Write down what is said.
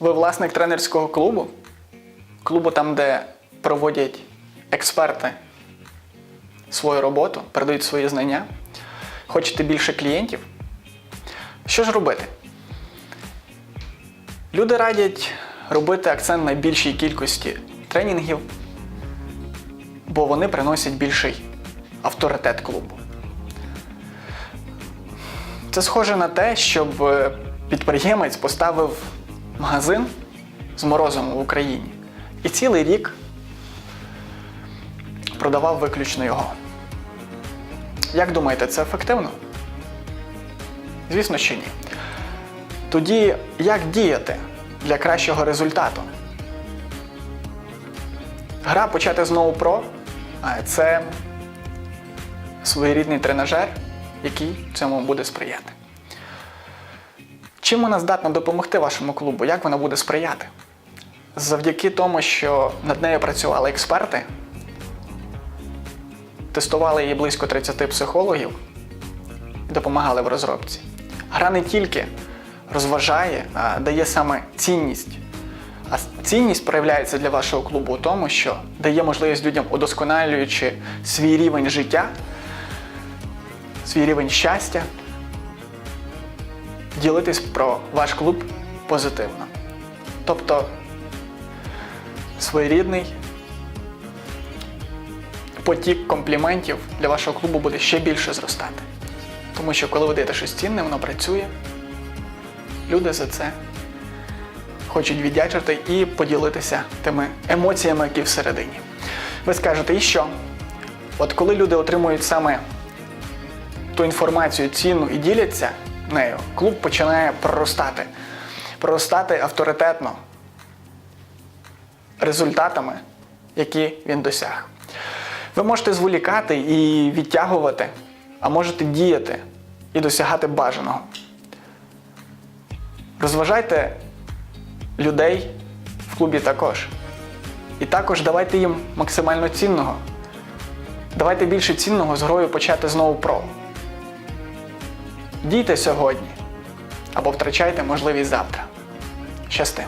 Ви власник тренерського клубу? Клубу там, де проводять експерти свою роботу, передають свої знання. Хочете більше клієнтів? Що ж робити? Люди радять робити акцент на більшій кількості тренінгів, бо вони приносять більший авторитет клубу. Це схоже на те, щоб е, підприємець поставив магазин з морозом в Україні і цілий рік продавав виключно його. Як думаєте, це ефективно? Звісно, що ні. Тоді як діяти для кращого результату? Гра почати знову про це своєрідний тренажер, який цьому буде сприяти. Чим вона здатна допомогти вашому клубу? Як вона буде сприяти? Завдяки тому, що над нею працювали експерти, тестували її близько 30 психологів допомагали в розробці. Гра не тільки розважає, а дає саме цінність. А цінність проявляється для вашого клубу у тому, що дає можливість людям, удосконалюючи свій рівень життя, свій рівень щастя, ділитись про ваш клуб позитивно. Тобто своєрідний потік компліментів для вашого клубу буде ще більше зростати. Тому що коли ви даєте щось цінне, воно працює, люди за це хочуть віддячити і поділитися тими емоціями, які всередині. Ви скажете, і що? От коли люди отримують саме ту інформацію цінну і діляться нею, клуб починає проростати. Проростати авторитетно результатами, які він досяг. Ви можете зволікати і відтягувати, а можете діяти і досягати бажаного. Розважайте людей в клубі також. І також давайте їм максимально цінного. Давайте більше цінного з грою почати знову про. Дійте сьогодні або втрачайте можливість завтра. Щасти!